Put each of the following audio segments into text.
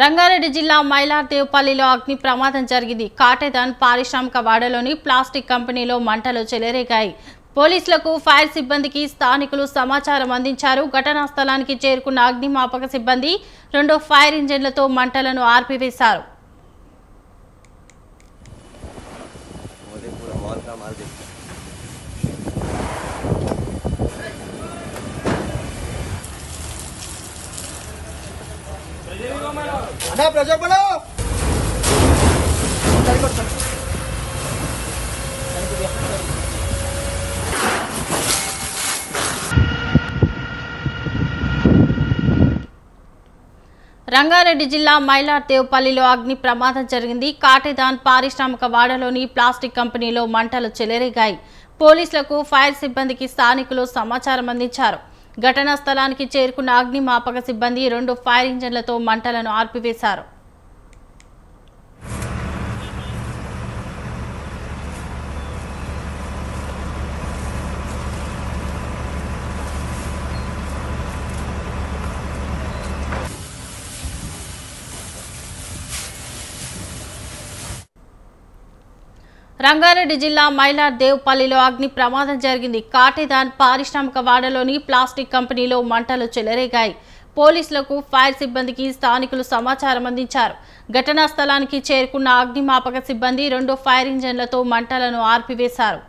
రంగారెడ్డి జిల్లా మైలార్దేవ్పల్లిలో అగ్ని ప్రమాదం జరిగింది. కాటేదాన్ పారిశ్రామిక వాడలోని ప్లాస్టిక్ కంపెనీలో మంటలు చెలరేగాయి. పోలీసులకు ఫైర్ సిబ్బందికి స్థానికులు సమాచారం అందించారు. ఘటనా స్థలానికి చేరుకున్న అగ్నిమాపక సిబ్బంది రెండు ఫైర్ ఇంజిన్లతో మంటలను ఆర్పివేశారు. అన్నా ప్రజాపడం రంగారెడ్డి జిల్లా మైలార్దేవ్పల్లిలో అగ్ని ప్రమాదం జరిగింది. కాటేదాన్ పారిశ్రామిక వాడలోని ప్లాస్టిక్ కంపెనీలో మంటలు చెలరేగాయి. పోలీసులకు ఫైర్ సిబ్బందికి స్థానికులు సమాచారం అందించారు. ఘటనా స్థలానికి చేరుకున్న అగ్నిమాపక సిబ్బంది రెండు ఫైర్ ఇంజన్లతో మంటలను ఆర్పివేశారు. రంగారెడ్డి జిల్లా మైలార్ దేవ్పల్లిలో అగ్ని ప్రమాదం జరిగింది. కాటేదాన్ పారిశ్రామిక వాడలోని ప్లాస్టిక్ కంపెనీలో మంటలు చెలరేగాయి. పోలీసులకు ఫైర్ సిబ్బందికి స్థానికులు సమాచారం అందించారు. ఘటనా స్థలానికి చేరుకున్న అగ్నిమాపక సిబ్బంది రెండు ఫైర్ ఇంజన్లతో మంటలను ఆర్పివేశారు.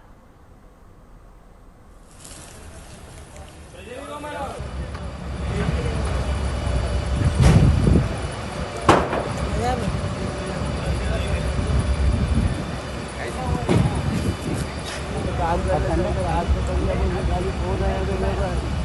काम करते हैं आज तो कहीं अभी गाड़ी खो रहे हैं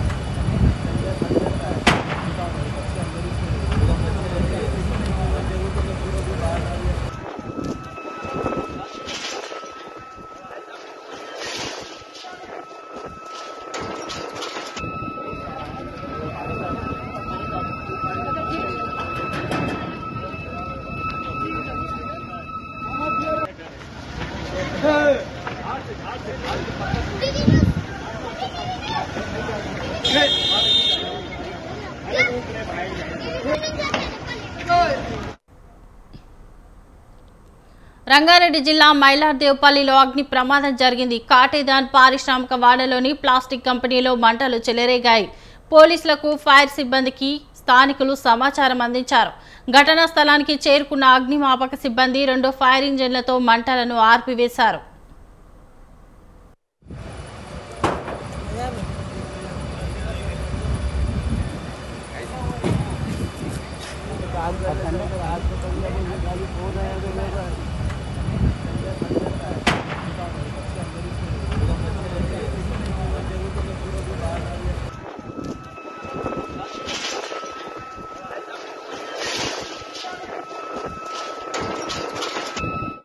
రంగారెడ్డి జిల్లా మైలార్దేవపల్లిలో అగ్ని ప్రమాదం జరిగింది. కాటేదాన్ పారిశ్రామిక వాడలోని ప్లాస్టిక్ కంపెనీలో మంటలు చెలరేగాయి. పోలీసులకు ఫైర్ సిబ్బందికి స్థానికులు సమాచారం అందించారు. ఘటనా స్థలానికి చేరుకున్న అగ్నిమాపక సిబ్బంది రెండు ఫైర్ ఇంజన్లతో మంటలను ఆర్పివేశారు. हाथ